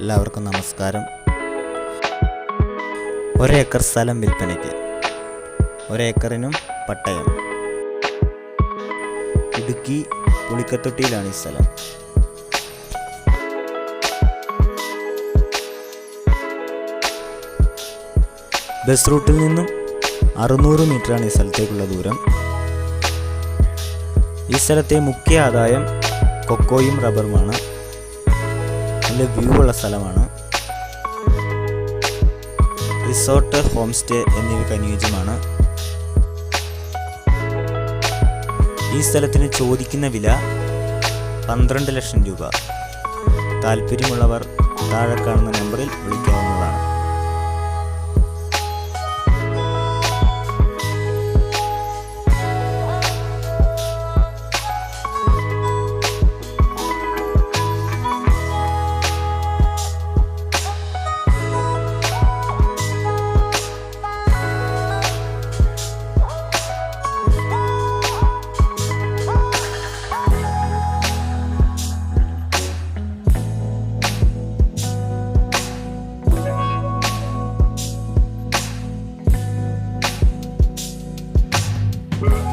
എല്ലാവർക്കും നമസ്കാരം. ഒരേക്കർ സ്ഥലം വിൽപ്പനയ്ക്ക് ഒരേക്കറിനും പട്ടയം. ഇടുക്കി പുളിക്കത്തൊട്ടിയിലാണ് ഈ സ്ഥലം. ബസ് റൂട്ടിൽ നിന്നും അറുന്നൂറ് മീറ്ററാണ് ഈ സ്ഥലത്തേക്കുള്ള ദൂരം. ഈ സ്ഥലത്തെ മുഖ്യ ആദായം കൊക്കോയും റബ്ബറുമാണ്. നല്ല വ്യൂ ഉള്ള സ്ഥലമാണ്. റിസോർട്ട് ഹോം സ്റ്റേ എന്നിവയ്ക്ക് അനുയോജ്യമാണ് ഈ സ്ഥലത്തിന് ചോദിക്കുന്ന വില പന്ത്രണ്ട് ലക്ഷം രൂപ. താല്പര്യമുള്ളവർ താഴെ കാണുന്ന നമ്പറിൽ വിളിക്കാവുന്നതാണ്. Bye.